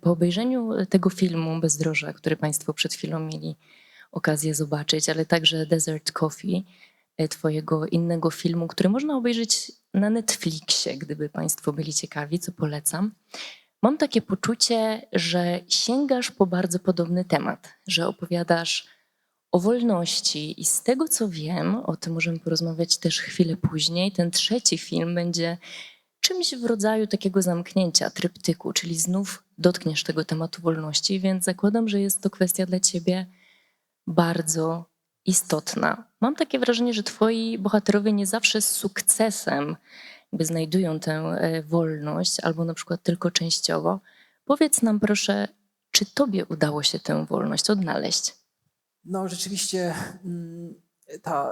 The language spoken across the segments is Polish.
Po obejrzeniu tego filmu Bezdroża, który Państwo przed chwilą mieli okazję zobaczyć, ale także Desert Coffee, e, Twojego innego filmu, który można obejrzeć na Netflixie, gdyby Państwo byli ciekawi, co polecam. Mam takie poczucie, że sięgasz po bardzo podobny temat, że opowiadasz o wolności i z tego co wiem, o tym możemy porozmawiać też chwilę później, ten trzeci film będzie czymś w rodzaju takiego zamknięcia, tryptyku, czyli znów dotkniesz tego tematu wolności, więc zakładam, że jest to kwestia dla ciebie bardzo istotna. Mam takie wrażenie, że twoi bohaterowie nie zawsze z sukcesem jakby znajdują tę e, wolność, albo na przykład tylko częściowo. Powiedz nam proszę, czy tobie udało się tę wolność odnaleźć? No rzeczywiście mm, ta,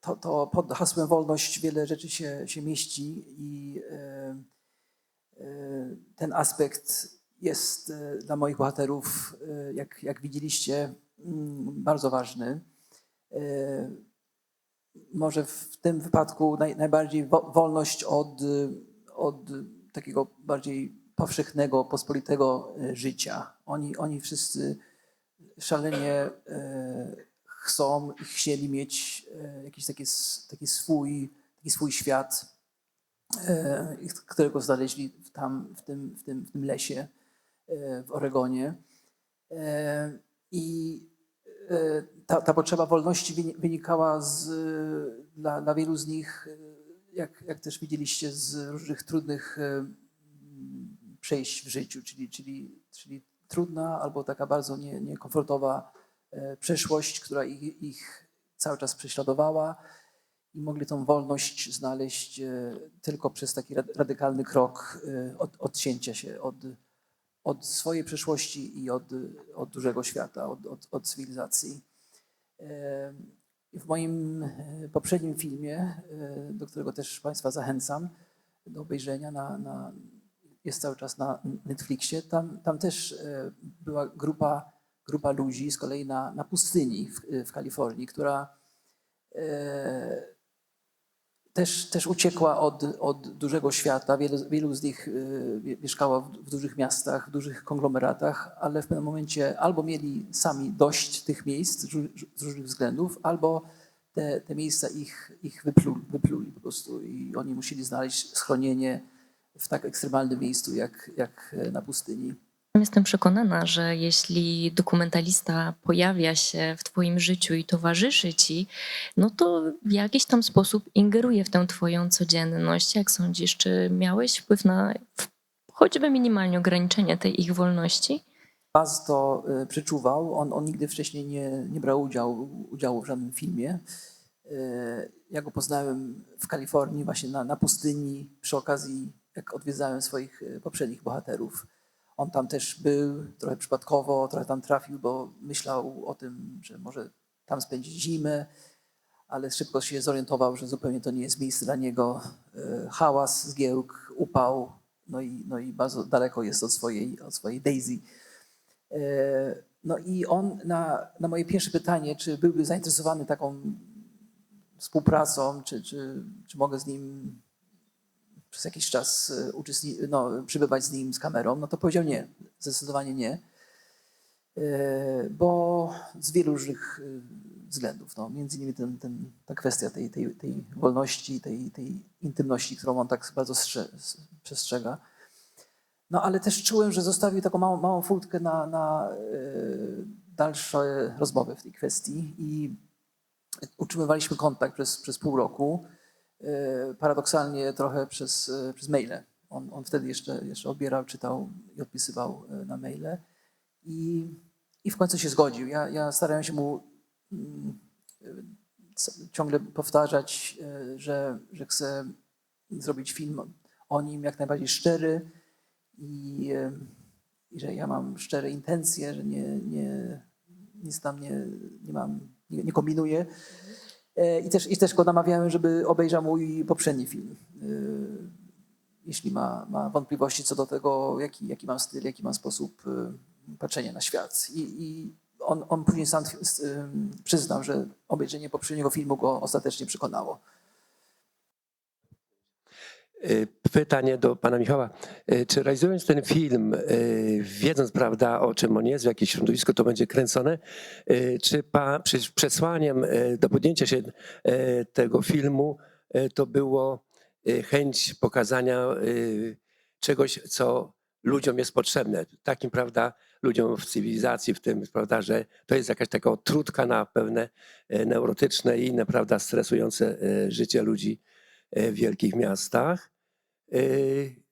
to, to pod hasłem wolność wiele rzeczy się, się mieści i e, e, ten aspekt jest e, dla moich bohaterów, e, jak, jak widzieliście, mm, bardzo ważny. E, Może w tym wypadku naj, najbardziej wo, wolność od, od takiego bardziej powszechnego, pospolitego życia. Oni, oni wszyscy szalenie chcą i chcieli mieć jakiś taki, taki, swój, taki swój świat, którego znaleźli tam w tym, w tym, w tym lesie w Oregonie. E, I e, ta, ta potrzeba wolności wyni- wynikała z, dla, dla wielu z nich, e, jak, jak też widzieliście, z różnych trudnych e, przejść w życiu, czyli, czyli, czyli trudna albo taka bardzo nie, niekomfortowa e, przeszłość, która ich, ich cały czas prześladowała i mogli tą wolność znaleźć e, tylko przez taki rad- radykalny krok e, od, odcięcia się od, od swojej przeszłości i od, od dużego świata, od, od, od cywilizacji. W moim e, poprzednim filmie, e, do którego też Państwa zachęcam do obejrzenia, na, na, jest cały czas na Netflixie, tam, tam też e, była grupa, grupa ludzi z kolei na, na pustyni w, w Kalifornii, która też, też uciekła od, od dużego świata. Wielu, wielu z nich e, mie- mieszkało w, w dużych miastach, w dużych konglomeratach, ale w pewnym momencie albo mieli sami dość tych miejsc z, ró- z różnych względów, albo te, te miejsca ich, ich wypluli, wypluli po prostu i oni musieli znaleźć schronienie w tak ekstremalnym miejscu jak, jak na pustyni. Jestem przekonana, że jeśli dokumentalista pojawia się w Twoim życiu i towarzyszy Ci, no to w jakiś tam sposób ingeruje w tę Twoją codzienność. Jak sądzisz, czy miałeś wpływ na choćby minimalnie ograniczenie tej ich wolności? Baz to y, przeczuwał. On, on nigdy wcześniej nie, nie brał udziału, udziału w żadnym filmie. Y, Ja go poznałem w Kalifornii, właśnie na, na pustyni, przy okazji, jak odwiedzałem swoich y, poprzednich bohaterów. On tam też był, trochę przypadkowo, trochę tam trafił, bo myślał o tym, że może tam spędzić zimę, ale szybko się zorientował, że zupełnie to nie jest miejsce dla niego. Y, Hałas, zgiełk, upał, no i, no i bardzo daleko jest od swojej, od swojej Daisy. E, No i on na, na moje pierwsze pytanie, czy byłby zainteresowany taką współpracą, czy, czy, czy mogę z nim przez jakiś czas uczestni- no, przybywać z nim z kamerą, no to powiedział nie, zdecydowanie nie, E, bo z wielu różnych e, względów, no, między innymi ten, ten, ta kwestia tej, tej, tej wolności, tej, tej intymności, którą on tak bardzo strze- przestrzega. No ale też czułem, że zostawił taką małą, małą furtkę na, na dalsze rozmowy w tej kwestii i utrzymywaliśmy kontakt przez, przez pół roku. E, paradoksalnie trochę przez, e, przez maile. On, on wtedy jeszcze, jeszcze odbierał, czytał i odpisywał e, na maile i, i w końcu się zgodził. Ja, ja starałem się mu mm, ciągle powtarzać, że, że chcę zrobić film o nim jak najbardziej szczery, i, i że ja mam szczere intencje, że nie, nie, nic tam nie, nie mam, nie, nie kombinuję. E, I też, I też go namawiałem, żeby obejrzał mój poprzedni film. E, Jeśli ma, ma wątpliwości co do tego, jaki, jaki mam styl, jaki mam sposób e, patrzenia na świat. I, i on, on później sam przyznał, że obejrzenie poprzedniego filmu go ostatecznie przekonało. Y, Pytanie do pana Michała. Y, Czy realizując ten film, y, wiedząc prawda, o czym on jest, w jakie środowisko to będzie kręcone, czy pa, przesłaniem do podjęcia się tego filmu to było chęć pokazania czegoś, co ludziom jest potrzebne. Takim, prawda, ludziom w cywilizacji, w tym, prawda, że to jest jakaś taka odtrutka na pewne neurotyczne i inne, prawda, stresujące życie ludzi w wielkich miastach. Y,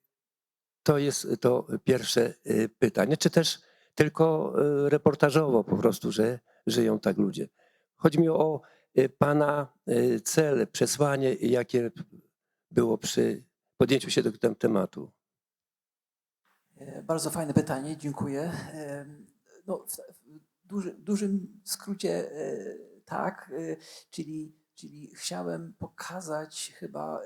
To jest to pierwsze y, pytanie, czy też tylko reportażowo po prostu, że żyją tak ludzie. Chodzi mi o pana cel, przesłanie, jakie było przy podjęciu się do tego tematu. E, Bardzo fajne pytanie, dziękuję. No, w, w duży, dużym skrócie e, tak, e, czyli, czyli chciałem pokazać chyba,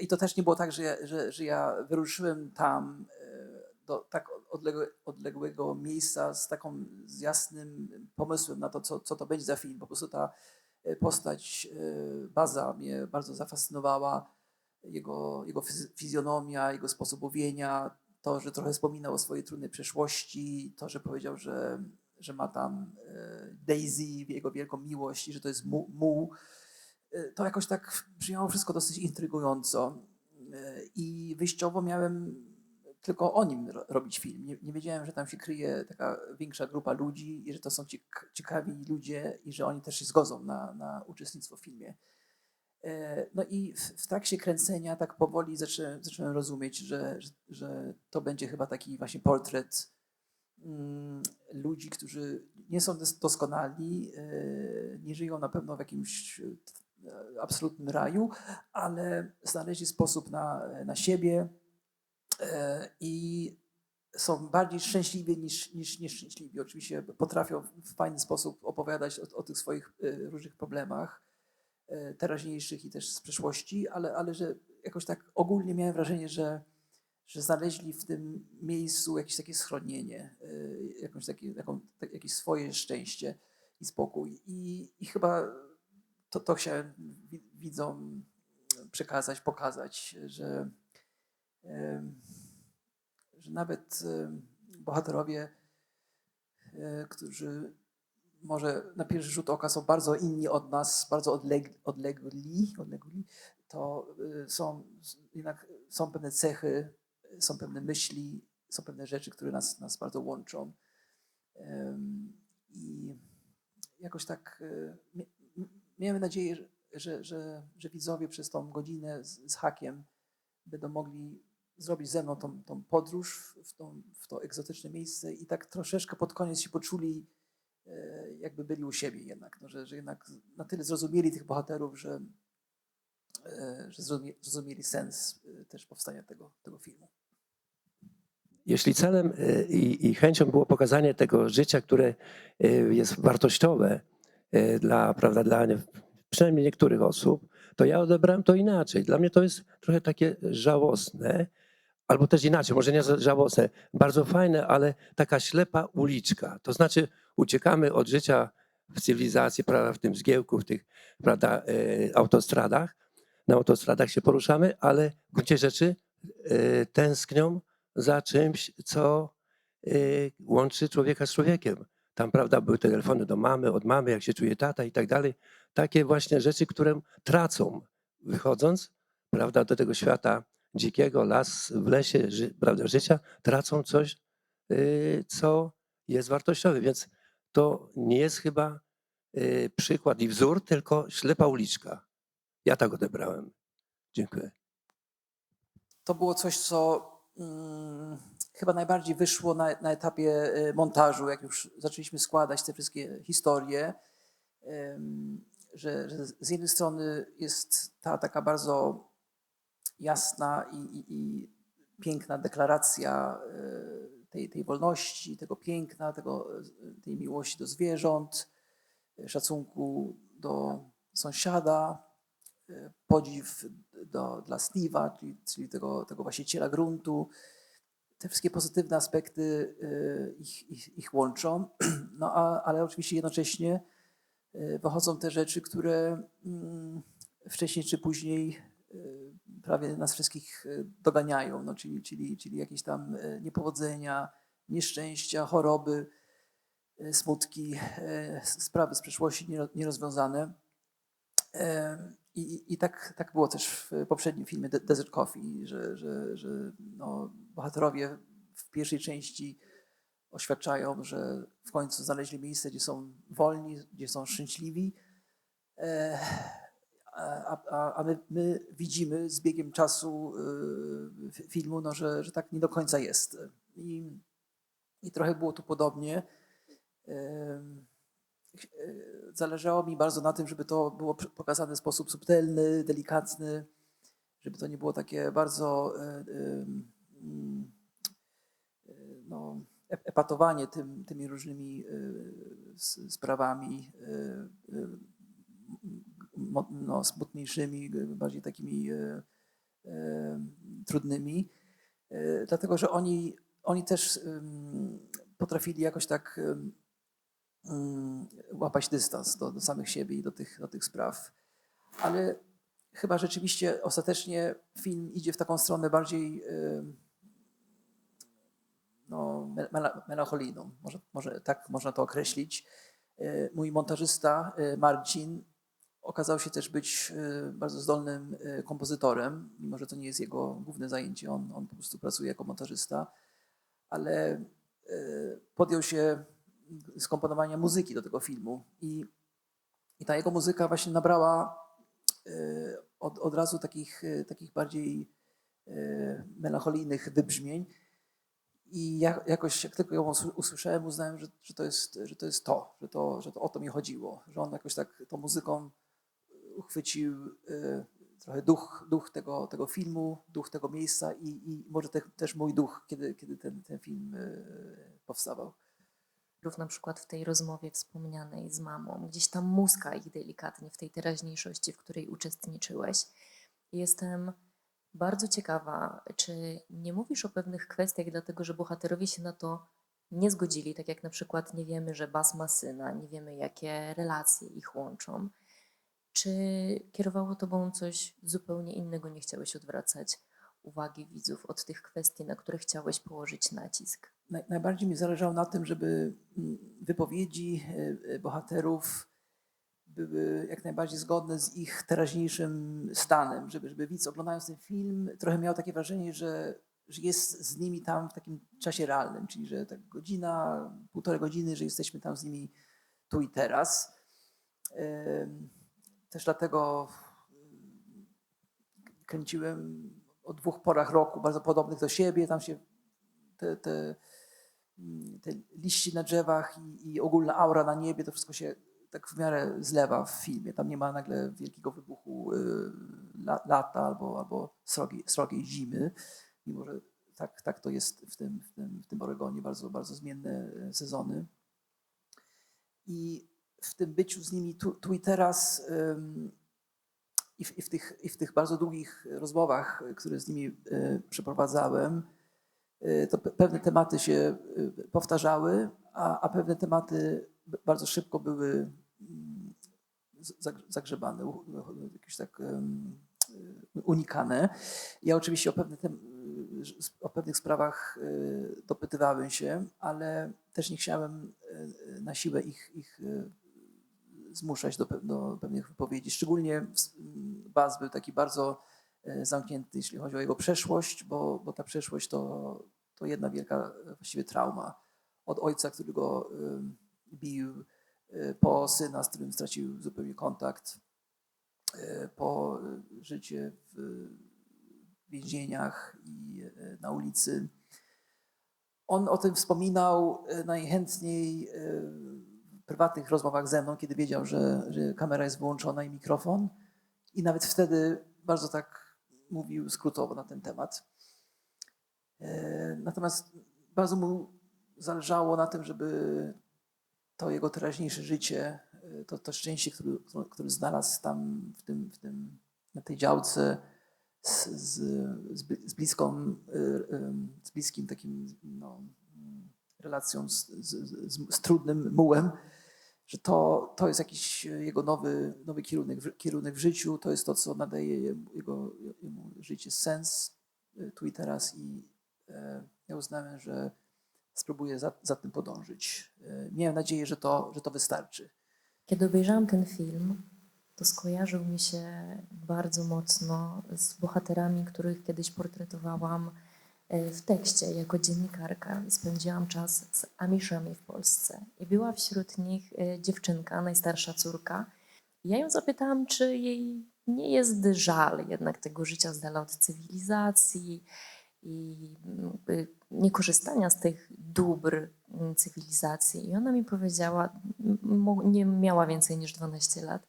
i, to też nie było tak, że ja, że, że ja wyruszyłem tam e, do tak odległe, odległego miejsca z taką z jasnym pomysłem na to, co, co to będzie za film. Po prostu ta e, postać, e, baza mnie bardzo zafascynowała jego, jego fiz- fizjonomia, jego sposób mówienia, to, że trochę wspominał o swojej trudnej przeszłości, to, że powiedział, że, że ma tam e, Daisy, jego wielką miłość i że to jest mu, mu. E, to jakoś tak brzmiało wszystko dosyć intrygująco. E, I wyjściowo miałem tylko o nim ro- robić film. Nie, nie wiedziałem, że tam się kryje taka większa grupa ludzi i że to są ciek- ciekawi ludzie i że oni też się zgodzą na, na uczestnictwo w filmie. No i w, w trakcie kręcenia tak powoli zacząłem, zacząłem rozumieć, że, że, że to będzie chyba taki właśnie portret ludzi, którzy nie są dos- doskonali, e, nie żyją na pewno w jakimś e, absolutnym raju, ale znaleźli sposób na, na siebie e, i są bardziej szczęśliwi niż, niż nieszczęśliwi. Oczywiście potrafią w fajny sposób opowiadać o, o tych swoich różnych problemach teraźniejszych i też z przeszłości, ale, ale że jakoś tak ogólnie miałem wrażenie, że, że znaleźli w tym miejscu jakieś takie schronienie, e, jakąś takie, taką, tak- jakieś swoje szczęście i spokój. I, i chyba to, to chciałem wi- widzom przekazać, pokazać, że, że nawet bohaterowie, e, którzy może na pierwszy rzut oka są bardzo inni od nas, bardzo odleg, odlegli, odlegli, to y, są jednak są pewne cechy, są pewne myśli, są pewne rzeczy, które nas, nas bardzo łączą. I jakoś tak y, mia- m- miałem nadzieję, że- że, że, widzowie przez tą godzinę z, z hakiem będą mogli zrobić ze mną tą, tą podróż w, tą, w to egzotyczne miejsce i tak troszeczkę pod koniec się poczuli e, jakby byli u siebie jednak, no, że, że jednak na tyle zrozumieli tych bohaterów, że, e, że zrozumie, zrozumieli sens e, też powstania tego, tego filmu. Jeśli celem y, i, i chęcią było pokazanie tego życia, które jest wartościowe dla, prawda, dla nie- przynajmniej niektórych osób, to ja odebrałem to inaczej. Dla mnie to jest trochę takie żałosne, albo też inaczej, może nie żałosne, bardzo fajne, ale taka ślepa uliczka. To znaczy uciekamy od życia w cywilizacji, prawda, w tym zgiełku, w tych prawda, autostradach. Na autostradach się poruszamy, ale w gruncie rzeczy y, tęsknią za czymś, co y, łączy człowieka z człowiekiem. Tam, prawda, były telefony do mamy, od mamy, jak się czuje tata i tak dalej. Takie właśnie rzeczy, które tracą, wychodząc, prawda, do tego świata dzikiego, las w lesie, ży, prawda, życia, tracą coś, y, co jest wartościowe. Więc to nie jest chyba przykład i wzór, tylko ślepa uliczka. Ja tak odebrałem. Dziękuję. To było coś, co mm, chyba najbardziej wyszło na, na etapie e, montażu, jak już zaczęliśmy składać te wszystkie historie, em, że, że z jednej strony jest ta taka bardzo jasna i, i, i piękna deklaracja e, tej, tej wolności, tego piękna, tego, tej miłości do zwierząt, szacunku do sąsiada, podziw do, dla Steve'a, czyli, czyli tego, tego właściciela gruntu. Te wszystkie pozytywne aspekty e, ich, ich, ich łączą, no a, ale oczywiście jednocześnie e, wychodzą te rzeczy, które mm, wcześniej czy później e, prawie nas wszystkich doganiają, no, czyli, czyli, czyli jakieś tam niepowodzenia, nieszczęścia, choroby, smutki, sprawy z przeszłości niero- nierozwiązane. E, I, i- tak, tak było też w poprzednim filmie De- Desert Coffee, że, że, że no, bohaterowie w pierwszej części oświadczają, że w końcu znaleźli miejsce, gdzie są wolni, gdzie są szczęśliwi. E, A, a, a my, my widzimy z biegiem czasu fi- filmu, no, że, że tak nie do końca jest. I, i trochę było tu podobnie. E, Zależało mi bardzo na tym, żeby to było pokazane w sposób subtelny, delikatny, żeby to nie było takie bardzo e, em, mm, e, no, ep- epatowanie tym, tymi różnymi e, sprawami e, e, no, smutniejszymi, bardziej takimi e, e, trudnymi, e, dlatego że oni, oni też potrafili jakoś tak łapać dystans do, do samych siebie i do tych, do tych spraw. Ale chyba rzeczywiście ostatecznie film idzie w taką stronę bardziej em, no, me- mela- melancholijną. Może, może tak można to określić. E, Mój montażysta Marcin okazał się też być bardzo zdolnym kompozytorem, mimo że to nie jest jego główne zajęcie, on, on po prostu pracuje jako montażysta, ale podjął się skomponowania muzyki do tego filmu i, i ta jego muzyka właśnie nabrała e, od, od razu takich, e, takich bardziej e, melancholijnych wybrzmień. I ja, jakoś jak tylko ją usły- usłyszałem, uznałem, że, że, to jest, że to jest to, że to, że to o to mi chodziło, że on jakoś tak tą muzyką uchwycił trochę duch, duch tego, tego filmu, duch tego miejsca i, i może te, też mój duch, kiedy, kiedy ten, ten film powstawał. Na przykład w tej rozmowie wspomnianej z mamą, gdzieś tam muska ich delikatnie w tej teraźniejszości, w której uczestniczyłeś. Jestem bardzo ciekawa, czy nie mówisz o pewnych kwestiach, dlatego że bohaterowie się na to nie zgodzili, tak jak na przykład nie wiemy, że Bas ma syna, nie wiemy, jakie relacje ich łączą. Czy kierowało tobą coś zupełnie innego, nie chciałeś odwracać uwagi widzów od tych kwestii, na które chciałeś położyć nacisk? Naj, najbardziej mi zależało na tym, żeby mm, wypowiedzi e, e, bohaterów były jak najbardziej zgodne z ich teraźniejszym stanem, żeby, żeby widz oglądając ten film trochę miał takie wrażenie, że, że jest z nimi tam w takim czasie realnym, czyli że tak godzina, półtorej godziny, że jesteśmy tam z nimi tu i teraz. Też dlatego mm, kręciłem o dwóch porach roku, bardzo podobnych do siebie. Tam się te, te, te liści na drzewach i, i ogólna aura na niebie, to wszystko się tak w miarę zlewa w filmie. Tam nie ma nagle wielkiego wybuchu y, la, lata albo, albo srogiej, srogiej zimy, mimo że tak, tak to jest w tym, w tym, w tym Oregonie, bardzo, bardzo zmienne y, sezony. I w tym byciu z nimi tu, tu i teraz i w, i, w tych, i w tych bardzo długich rozmowach, które z nimi y, przeprowadzałem, to pe- pewne tematy się y, powtarzały, a, a pewne tematy bardzo szybko były mm, zagrzebane, jakieś tak y, unikane. Ja oczywiście o, pewne tem, y, o pewnych sprawach y, dopytywałem się, ale też nie chciałem y, na siłę ich, ich y, zmuszać do, do pewnych wypowiedzi. Szczególnie Baz był taki bardzo zamknięty, jeśli chodzi o jego przeszłość, bo, bo ta przeszłość to, to jedna wielka e, właściwie trauma. Od ojca, który go em, bił, e, po syna, z którym stracił zupełnie kontakt, e, po e, życie w więzieniach i e, na ulicy. On o tym wspominał e, najchętniej e, w prywatnych rozmowach ze mną, kiedy wiedział, że, że kamera jest wyłączona i mikrofon. I nawet wtedy bardzo tak mówił skrótowo na ten temat. E, Natomiast bardzo mu zależało na tym, żeby to jego teraźniejsze życie, e, to, to szczęście, które, które znalazł tam w tym, w tym, na tej działce z, z, z bli- z bliską, e, z bliskim takim no, relacją z, z, z, z trudnym mułem, że to, to jest jakiś jego nowy, nowy kierunek, kierunek w życiu, to jest to, co nadaje jego, jemu jest sens y, tu i teraz i e, ja uznałem, że spróbuję za, za tym podążyć. E, Miałem nadzieję, że to, że to wystarczy. Kiedy obejrzałam ten film, to skojarzył mi się bardzo mocno z bohaterami, których kiedyś portretowałam e, w tekście jako dziennikarka. Spędziłam czas z Amishami w Polsce i była wśród nich e, dziewczynka, najstarsza córka. Ja ją zapytałam, czy jej nie jest żal jednak tego życia z dala od cywilizacji i y, niekorzystania z tych dóbr mm, cywilizacji. I ona mi powiedziała, nie miała więcej niż 12 lat,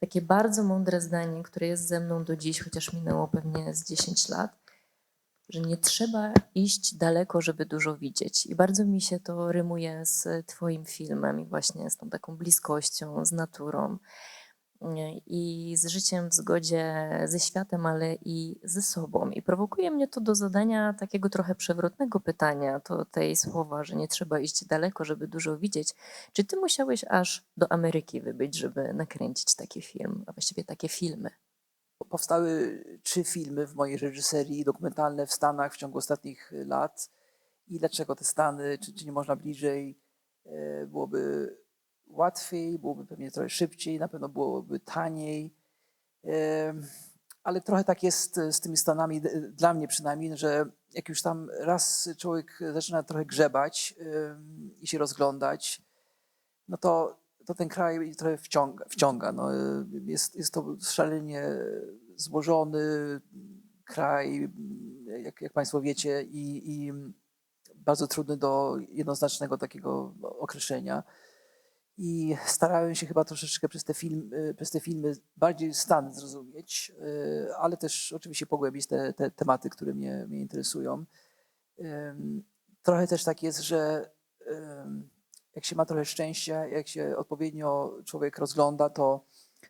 takie bardzo mądre zdanie, które jest ze mną do dziś, chociaż minęło pewnie z 10 lat, że nie trzeba iść daleko, żeby dużo widzieć. I bardzo mi się to rymuje z Twoim filmem i właśnie z tą taką bliskością, z naturą i z życiem w zgodzie ze światem, ale i ze sobą. I prowokuje mnie to do zadania takiego trochę przewrotnego pytania, to tej słowa, że nie trzeba iść daleko, żeby dużo widzieć. Czy ty musiałeś aż do Ameryki wybyć, żeby nakręcić taki film, a właściwie takie filmy? Powstały trzy filmy w mojej reżyserii dokumentalne w Stanach w ciągu ostatnich lat. I dlaczego te Stany? Czy, czy nie można bliżej? E, Byłoby łatwiej, byłoby pewnie trochę szybciej, na pewno byłoby taniej. Ale trochę tak jest z tymi Stanami, dla mnie przynajmniej, że jak już tam raz człowiek zaczyna trochę grzebać i się rozglądać, no to, to ten kraj trochę wciąga. wciąga. No, jest, jest to szalenie złożony kraj, jak, jak Państwo wiecie, i, i bardzo trudny do jednoznacznego takiego określenia. I starałem się chyba troszeczkę przez te, film, przez te filmy bardziej stan zrozumieć, ale też oczywiście pogłębić te, te tematy, które mnie, mnie interesują. Trochę też tak jest, że jak się ma trochę szczęścia, jak się odpowiednio człowiek rozgląda, to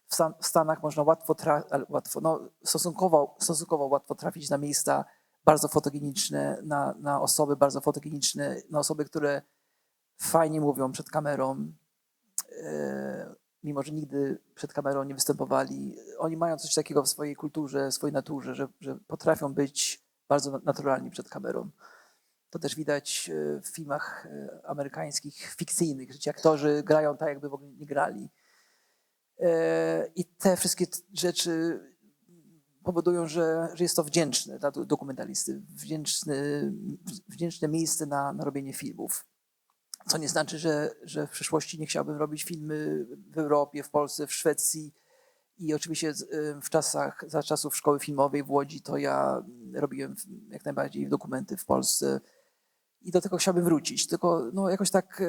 w, Stan- w Stanach można łatwo, łatwo no, stosunkowo, stosunkowo łatwo trafić na miejsca bardzo fotogeniczne, na, na osoby bardzo fotogeniczne, na osoby, które fajnie mówią przed kamerą, e, mimo że nigdy przed kamerą nie występowali. Oni mają coś takiego w swojej kulturze, w swojej naturze, że, że potrafią być bardzo na- naturalni przed kamerą. To też widać e, w filmach e, amerykańskich, fikcyjnych, że ci aktorzy grają tak, jakby w ogóle nie grali. E, I te wszystkie rzeczy powodują, że, że jest to wdzięczne dla do- dokumentalisty, wdzięczne miejsce na, na robienie filmów. Co nie znaczy, że, że w przyszłości nie chciałbym robić filmy w Europie, w Polsce, w Szwecji. I oczywiście w czasach, za czasów szkoły filmowej w Łodzi, to ja robiłem jak najbardziej dokumenty w Polsce. I do tego chciałbym wrócić. Tylko no, jakoś tak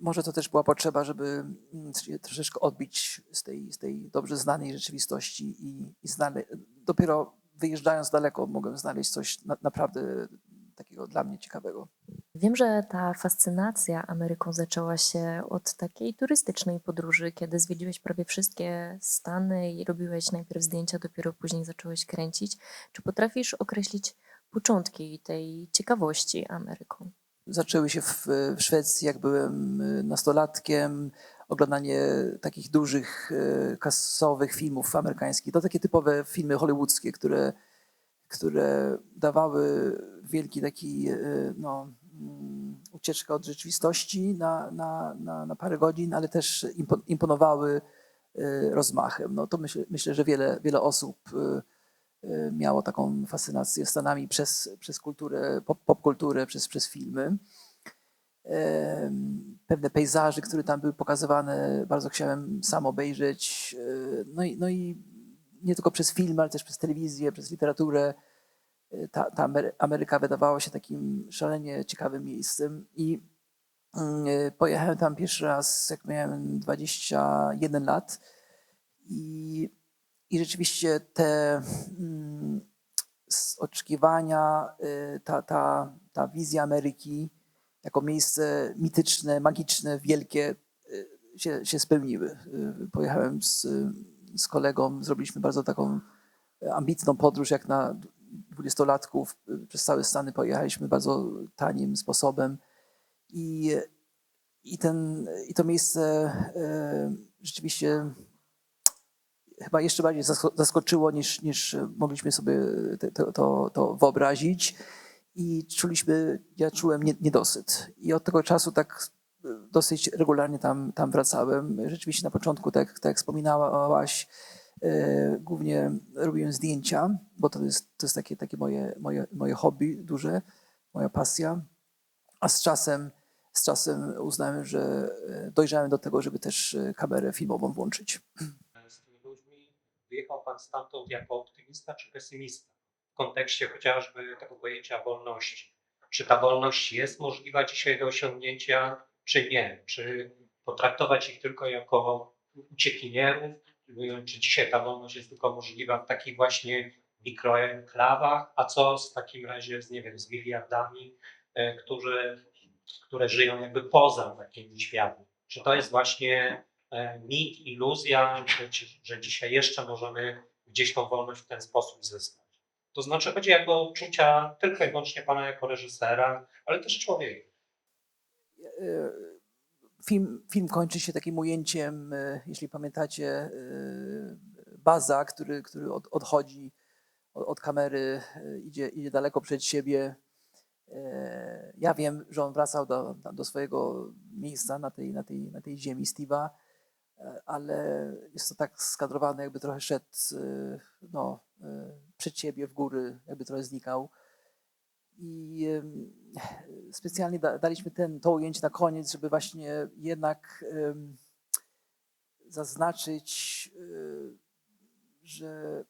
może to też była potrzeba, żeby mm, się troszeczkę odbić z tej, z tej dobrze znanej rzeczywistości i, i znale, dopiero wyjeżdżając daleko mogłem znaleźć coś na, naprawdę takiego dla mnie ciekawego. Wiem, że ta fascynacja Ameryką zaczęła się od takiej turystycznej podróży, kiedy zwiedziłeś prawie wszystkie Stany i robiłeś najpierw zdjęcia, dopiero później zacząłeś kręcić. Czy potrafisz określić początki tej ciekawości Ameryką? zaczęły się w, w Szwecji, jak byłem y, nastolatkiem. Oglądanie takich dużych, y, kasowych filmów amerykańskich. To takie typowe filmy hollywoodzkie, które, które dawały wielki taki, y, no, mm, ucieczkę od rzeczywistości na, na, na, na parę godzin, ale też impo- imponowały rozmachem. No to myślę, myślę że wiele, wiele osób miało taką fascynację Stanami przez, przez kulturę, pop, przez, przez filmy. Em, Pewne pejzaże, które tam były pokazywane, bardzo chciałem sam obejrzeć. E, No i, no i nie tylko przez film, ale też przez telewizję, przez literaturę. Ta, ta Amery- Ameryka wydawała się takim szalenie ciekawym miejscem. I pojechałem tam pierwszy raz, jak miałem 21 lat. I, i rzeczywiście te mm, oczekiwania, y, ta, ta, ta wizja Ameryki jako miejsce mityczne, magiczne, wielkie y, się, się spełniły. Y, Pojechałem z, z kolegą, zrobiliśmy bardzo taką ambitną podróż, jak na dwudziestolatków. Przez całe Stany pojechaliśmy bardzo tanim sposobem. I, i, ten, i to miejsce rzeczywiście chyba jeszcze bardziej zasko- zaskoczyło niż, niż mogliśmy sobie te- to, to, to wyobrazić. I czuliśmy, ja czułem nie- niedosyt. I od tego czasu tak dosyć regularnie tam, tam wracałem. Rzeczywiście na początku, tak, tak jak wspominałaś, e, głównie robiłem zdjęcia, bo to jest, to jest takie, takie moje, moje, moje hobby duże, moja pasja. A z czasem, z czasem uznałem, że e, dojrzałem do tego, żeby też e, kamerę filmową włączyć. Wyjechał Pan stamtąd jako optymista czy pesymista? W kontekście chociażby tego pojęcia wolności. Czy ta wolność jest możliwa dzisiaj do osiągnięcia, czy nie? Czy potraktować ich tylko jako uciekinierów? Czy dzisiaj ta wolność jest tylko możliwa w takich właśnie mikroenklawach? A co z takim razie z, nie wiem, z miliardami, e, którzy, które żyją jakby poza takim światem? Czy to jest właśnie mit, iluzja, że, że dzisiaj jeszcze możemy gdzieś tą wolność w ten sposób zyskać. To znaczy chodzi jakby o odczucia tylko i wyłącznie pana jako reżysera, ale też człowieka. E, Film, film kończy się takim ujęciem, e, jeśli pamiętacie, e, Baza, który, który od, odchodzi od, kamery, e, idzie, idzie daleko przed siebie. E, Ja wiem, że on wracał do, do swojego miejsca na tej, na tej, na tej ziemi Steve'a, e, ale jest to tak skadrowane, jakby trochę szedł e, no, e, przed siebie w góry, jakby trochę znikał. I specjalnie da, daliśmy ten, to ujęcie na koniec, żeby właśnie jednak zaznaczyć, y, że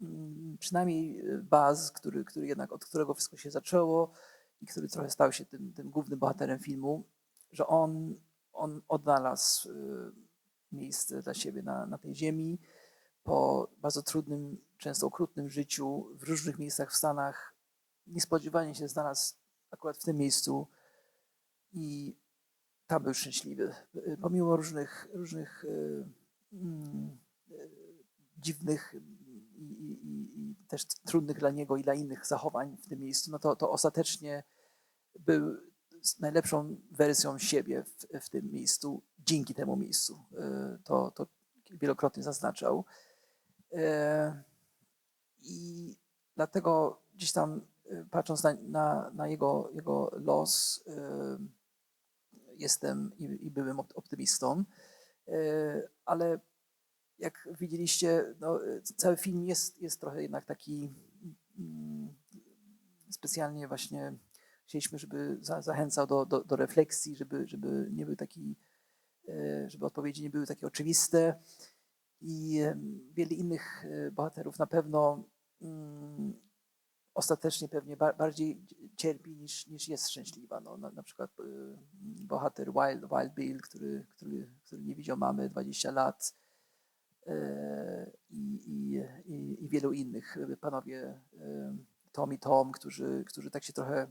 mm, przynajmniej Baz, który, który jednak od którego wszystko się zaczęło i który trochę stał się tym, tym głównym bohaterem filmu, że on, on odnalazł y, miejsce dla siebie na, na tej ziemi po bardzo trudnym, często okrutnym życiu w różnych miejscach w Stanach. Niespodziewanie się znalazł akurat w tym miejscu i tam był szczęśliwy. Pomimo różnych, różnych y, mm, y, dziwnych i, i, i- i też trudnych dla niego i dla innych zachowań w tym miejscu, no to, to ostatecznie był najlepszą wersją siebie w, w tym miejscu, dzięki temu miejscu. Y, To, to wielokrotnie zaznaczał. Y, I dlatego gdzieś tam y, patrząc na, na, na jego, jego los, jestem i, i byłem op- optymistą. Ale jak widzieliście, no, cały film jest, jest trochę jednak taki mm, specjalnie właśnie chcieliśmy, żeby za, zachęcał do, do, do refleksji, żeby, żeby nie był taki, y, żeby odpowiedzi nie były takie oczywiste. I em, wiele innych y, bohaterów na pewno mm, ostatecznie pewnie ba- bardziej cierpi niż, niż jest szczęśliwa. No, na, na przykład y, bohater Wild, Wild Bill, który, który, który nie widział mamy 20 lat i, i, i, i wielu innych. Panowie Tom i Tom, którzy, którzy tak się trochę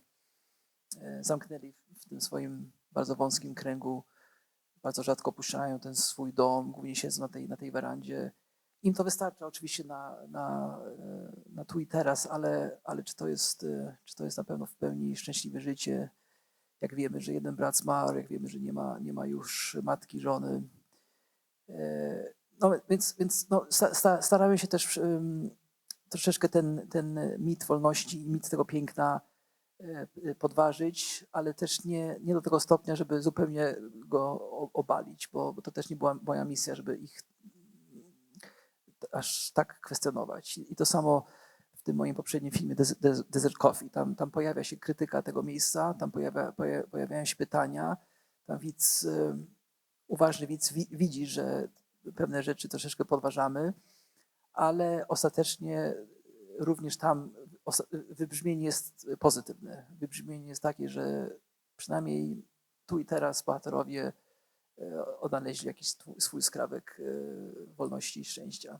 zamknęli w- tym swoim bardzo wąskim kręgu bardzo rzadko opuszczają ten swój dom, głównie siedzą na tej, na tej werandzie. Im to wystarcza oczywiście na, na, e, na tu i teraz, ale, ale czy, to jest, e, czy to jest na pewno w pełni szczęśliwe życie? Jak wiemy, że jeden brat zmarł, jak wiemy, że nie ma, nie ma już matki, żony. E, No więc, więc no, sta, sta, staramy się też troszeczkę ten, ten mit wolności mit tego piękna e, e, podważyć, ale też nie, nie do tego stopnia, żeby zupełnie go obalić, bo, bo to też nie była moja misja, żeby ich aż tak kwestionować. I to samo w tym moim poprzednim filmie Des- Des- Desert Coffee. Tam, tam pojawia się krytyka tego miejsca, tam pojawia, poja- pojawiają się pytania, tam widz, e, uważny widz wi, widzi, że pewne rzeczy troszeczkę podważamy, ale ostatecznie również tam wybrzmienie jest pozytywne. Wybrzmienie jest takie, że przynajmniej tu i teraz bohaterowie e, odnaleźli jakiś swój- skrawek e, wolności i szczęścia.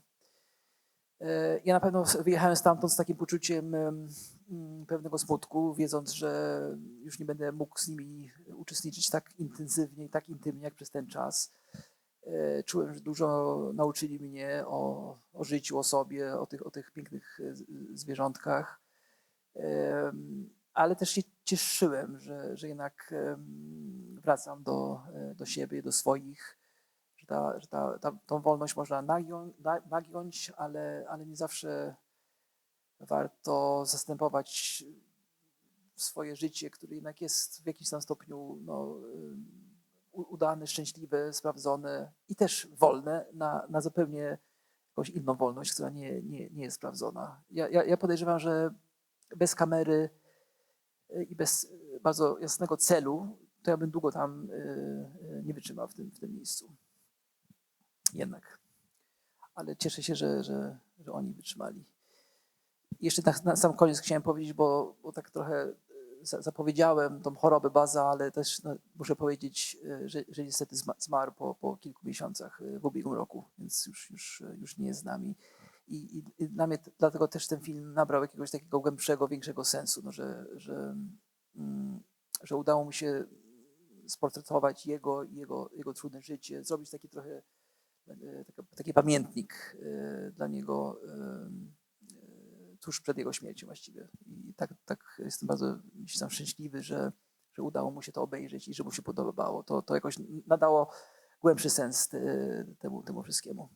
E, Ja na pewno wyjechałem stamtąd z takim poczuciem em, mm, pewnego smutku, wiedząc, że już nie będę mógł z nimi uczestniczyć tak intensywnie i tak intymnie jak przez ten czas. E, Czułem, że dużo nauczyli mnie o, o życiu, o sobie, o tych, o tych pięknych e, zwierzątkach. Ale też się cieszyłem, że, że jednak wracam do, e, do siebie, do swoich, że ta, że ta, ta, tą wolność można nagią, na, nagiąć, ale, ale nie zawsze warto zastępować swoje życie, które jednak jest w jakimś tam stopniu no, ym, u- udane, szczęśliwe, sprawdzone i też wolne na, na zupełnie jakąś inną wolność, która nie, nie, nie jest sprawdzona. Ja, ja, ja podejrzewam, że bez kamery y, i bez y, bardzo jasnego celu, to ja bym długo tam y, nie wytrzymał w tym, w tym miejscu. Jednak. Ale cieszę się, że, że, że oni wytrzymali. Jeszcze na, na sam koniec chciałem powiedzieć, bo, bo tak trochę zapowiedziałem tą chorobę Baza, ale też no, muszę powiedzieć, y, że, że niestety zma- zmarł po, po kilku miesiącach y, w ubiegłym roku, więc już, już, y, już nie jest z nami. I, i, i dla mnie dlatego też ten film nabrał jakiegoś takiego głębszego, większego sensu, no, że, że, mm, że udało mu się sportretować jego, jego, jego trudne życie, zrobić taki trochę e, taka- taki pamiętnik e, dla niego e, e, tuż przed jego śmiercią właściwie. I tak, tak jestem bardzo tam szczęśliwy, że, że udało mu się to obejrzeć i że mu się podobało. To, to jakoś nadało głębszy sens te, temu, temu wszystkiemu.